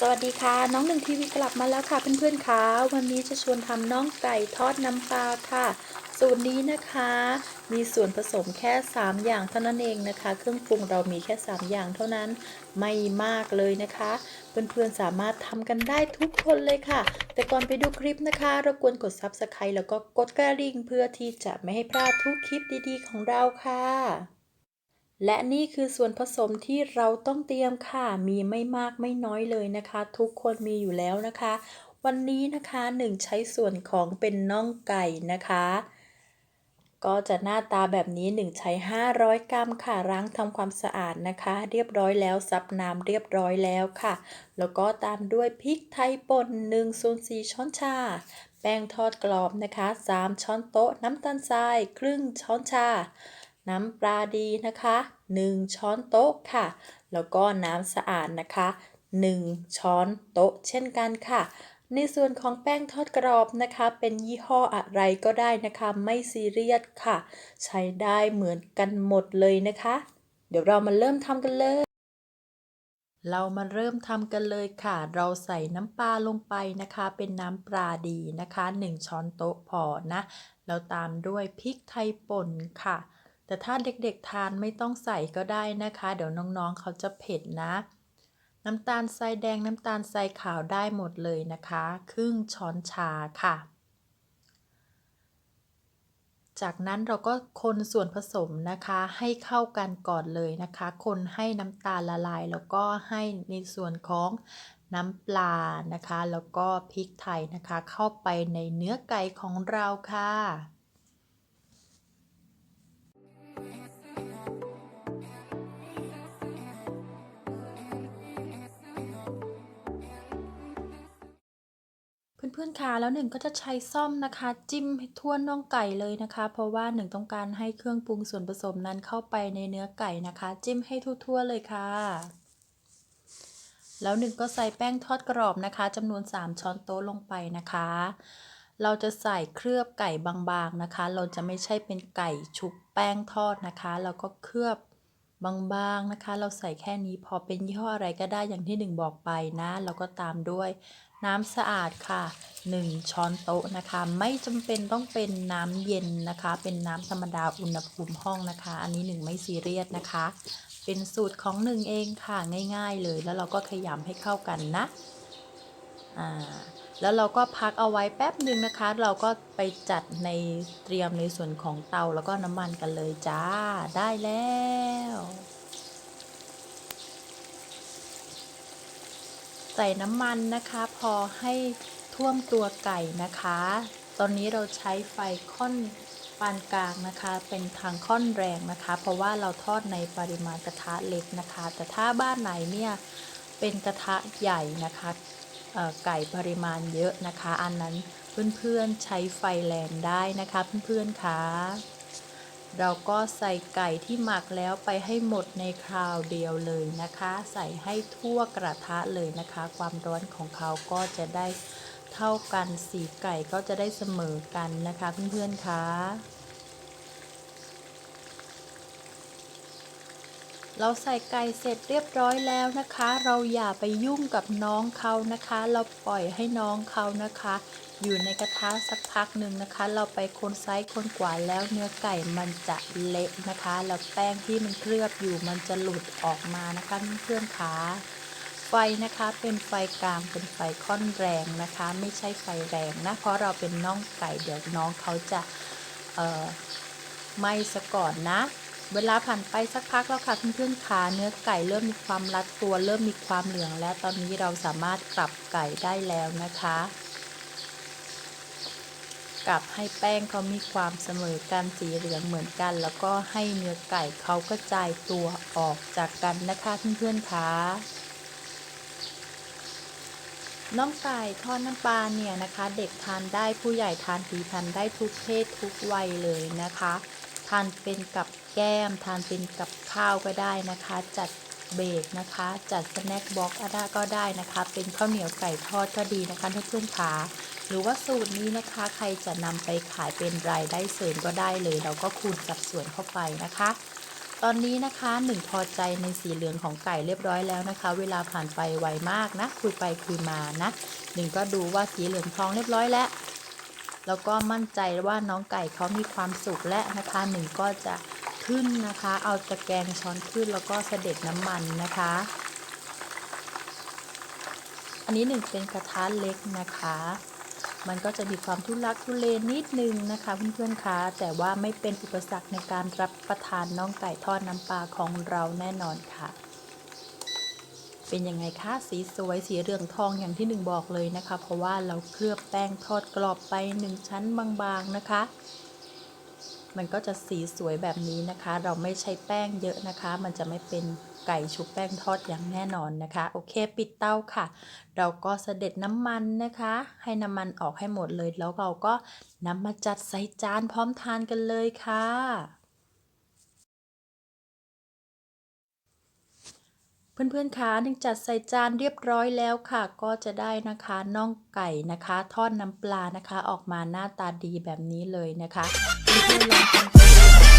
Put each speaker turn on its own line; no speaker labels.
สวัสดีค่ะ น้องหนึ่งทีวีกลับมาแล้วค่ะเพื่อนๆค่ะวันนี้จะชวนทำน่องไก่ทอดน้ำปลาค่ะ สูตรนี้นะคะ มีส่วนผสมแค่ 3 อย่างเท่านั้นเองนะคะ เครื่องปรุงเรามีแค่ 3 อย่างเท่านั้นไม่มากเลยนะคะ เพื่อนๆสามารถทำกันได้ทุกคนเลยค่ะ แต่ก่อนไปดูคลิปนะคะรบกวนกด Subscribe แล้วก็กดกระดิ่งเพื่อที่จะไม่ให้พลาดทุกคลิปดีๆ ของเราค่ะ และนี่คือส่วนผสมที่เราต้องเตรียมค่ะ มีไม่มากไม่น้อยเลยนะคะ ทุกคนมีอยู่แล้วนะคะ วันนี้นะคะหนึ่งใช้ส่วนของเป็นน่องไก่นะคะ ก็จะหน้าตาแบบนี้หนึ่งใช้ 500 กรัมค่ะล้างทำความสะอาดนะคะ เรียบร้อยแล้วซับน้ำเรียบร้อยแล้วค่ะ แล้วก็ตามด้วยพริกไทยป่น1ส่วน4ช้อนชา แป้งทอดกรอบนะคะ 3 ช้อนโต๊ะน้ำตาลทรายครึ่งช้อนชา น้ำปลาดีนะคะ 1 ช้อนโต๊ะค่ะ แล้วก็น้ำสะอาดนะคะ 1 ช้อนโต๊ะเช่นกันค่ะ ในส่วนของแป้งทอดกรอบนะคะ เป็นยี่ห้ออะไรก็ได้นะคะ ไม่ซีเรียสค่ะ ใช้ได้เหมือนกันหมดเลยนะคะ เดี๋ยวเรามาเริ่มทำกันเลยเรามาเริ่มทำกันเลยค่ะ เราใส่น้ำปลาลงไปนะคะ เป็นน้ำปลาดีนะคะ 1 ช้อนโต๊ะพอนะ แล้วตามด้วยพริกไทยป่นค่ะ แต่ถ้าเด็กๆทานไม่ต้องใส่ก็ได้นะคะ เดี๋ยวน้องๆเขาจะเผ็ดนะ น้ำตาลทรายแดงน้ำตาลทรายขาวได้หมดเลยนะคะ ครึ่งช้อนชาค่ะ จากนั้นเราก็คนส่วนผสมนะคะให้เข้ากันก่อนเลยนะคะ คนให้น้ำตาลละลาย แล้วก็ให้ในส่วนของน้ำปลานะคะ แล้วก็พริกไทยนะคะ เข้าไปในเนื้อไก่ของเราค่ะ เพื่อนๆคะแล้วหนึ่งก็จะใช้ซ่อมนะคะ จิ้มทั่วน่องไก่เลยนะคะ เพราะว่าหนึ่งต้องการให้เครื่องปรุงส่วนผสมนั้นเข้าไปในเนื้อไก่นะคะ จิ้มให้ทั่วๆเลยค่ะ แล้วหนึ่งก็ใส่แป้งทอดกรอบนะคะจำนวน 3 ช้อนโต๊ะลงไปนะคะ เราจะใส่เคลือบไก่บางๆนะคะ เราจะไม่ใช่เป็นไก่ชุบแป้งทอดนะคะเราก็เคลือบบางๆนะคะ เราใส่แค่นี้พอเป็นยี่ห้ออะไรก็ได้อย่างที่หนึ่งบอกไปนะ แล้วก็ตามด้วย น้ำสะอาดค่ะ 1 ช้อนโต๊ะนะคะ ไม่จำเป็นต้องเป็นน้ำเย็นนะคะ เป็นน้ำธรรมดาอุณหภูมิห้องนะคะ อันนี้หนึ่งไม่ซีเรียสนะคะ เป็นสูตรของหนึ่งเองค่ะง่าย ๆ เลย แล้วเราก็ขยำให้เข้ากันนะอ่าแล้วเราก็พักเอาไว้แป๊บหนึ่งนะคะ เราก็ไปจัดในเตรียมในส่วนของเตาแล้วก็น้ำมันกันเลยจ้า ได้แล้ว ใส่น้ำมันนะคะ พอให้ท่วมตัวไก่นะคะ ตอนนี้เราใช้ไฟค่อนปานกลางนะคะ เป็นทางค่อนแรงนะคะ เพราะว่าเราทอดในปริมาณกระทะเล็กนะคะ แต่ถ้าบ้านไหนเนี่ยเป็นกระทะใหญ่นะคะไก่ปริมาณเยอะนะคะ อันนั้นเพื่อนๆใช้ไฟแรงได้นะคะเพื่อนๆคะ เราก็ใส่ไก่ที่หมักแล้วไปให้หมดในคราวเดียวเลยนะคะ ใส่ให้ทั่วกระทะเลยนะคะ ความร้อนของเขาก็จะได้เท่ากันสีไก่ก็จะได้เสมอกันนะคะเพื่อนๆคะ เราใส่ไก่เสร็จเรียบร้อยแล้วนะคะ เราอย่าไปยุ่งกับน้องเขานะคะ เราปล่อยให้น้องเขานะคะ อยู่ในกระทะสักพักหนึ่งนะคะ เราไปคนซ้ายคนขวาแล้วเนื้อไก่มันจะเละนะคะ แล้วแป้งที่มันเคลือบอยู่มันจะหลุดออกมานะคะเพื่อนๆคะไฟนะคะเป็นไฟกลางเป็นไฟค่อนแรงนะคะ ไม่ใช่ไฟแรงนะเพราะเราเป็นน่องไก่เดี๋ยวน้องเขาจะเอ่อไหม้ซะก่อนนะ เวลาผ่านไปสักพักแล้วค่ะเพื่อนๆขาเนื้อไก่เริ่มมีความรัดตัว เริ่มมีความเหลืองแล้วตอนนี้เราสามารถกลับไก่ได้แล้วนะคะกลับให้แป้งเขามีความเสมอกันสีเหลืองเหมือนกัน แล้วก็ให้เนื้อไก่เขากระจายตัวออกจากกันนะคะเพื่อนๆคะน้องไก่ทอดน้ำปลาเนี่ยนะคะ เด็กทานได้ผู้ใหญ่ทานผีทานได้ทุกเพศทุกวัยเลยนะคะ ทานเป็นกับแก้ม ทานเป็นกับข้าวก็ได้นะคะ จัดเบรกนะคะ จัดสแน็คบ็อกอะไรก็ได้นะคะ เป็นข้าวเหนียวไก่ทอดก็ดีนะคะเพื่อนๆขาหรือว่าสูตรนี้นะคะ ใครจะนำไปขายเป็นรายได้เสริมก็ได้เลย เราก็คูณสัดส่วนเข้าไปนะคะตตอนนี้นะคะหนึ่งพอใจในสีเหลืองของไก่เรียบร้อยแล้วนะคะ เวลาผ่านไปไวมากนะคุยไปคุยมานะหนึ่งก็ดูว่าสีเหลืองทองเรียบร้อยแล้ว แล้วก็มั่นใจว่าน้องไก่เขามีความสุขและนะคะหนึ่งก็จะขึ้นนะคะ เอาตะแกรงช้อนขึ้นแล้วก็เสด็จน้ำมันนะคะ อันนี้หนึ่งเป็นกระทะเล็กนะคะ มันก็จะมีความทุลักทุเลนิดนึงนะคะเพื่อนๆคะแต่ว่าไม่เป็นอุปสรรคในการรับประทานน้องไก่ทอดน้ำปลาของเราแน่นอนค่ะ เป็นยังไงคะสีสวยสีเหลืองทองอย่างที่หนึ่งบอกเลยนะคะ เพราะว่าเราเคลือบแป้งทอดกรอบไปหนึ่งชั้นบางๆนะคะ มันก็จะสีสวยแบบนี้นะคะ เราไม่ใช้แป้งเยอะนะคะ มันจะไม่เป็นไก่ชุบแป้งทอดอย่างแน่นอนนะคะ โอเค ปิดเตาค่ะ เราก็เสด็จน้ำมันนะคะ ให้น้ำมันออกให้หมดเลย แล้วเราก็นำมาจัดใส่จานพร้อมทานกันเลยค่ะ เพื่อนๆคะหนึ่งจัดใส่จานเรียบร้อยแล้วค่ะ ก็จะได้นะคะน่องไก่นะคะทอดน้ำปลานะคะ ออกมาหน้าตาดีแบบนี้เลยนะคะเพื่อนๆลองทำกัน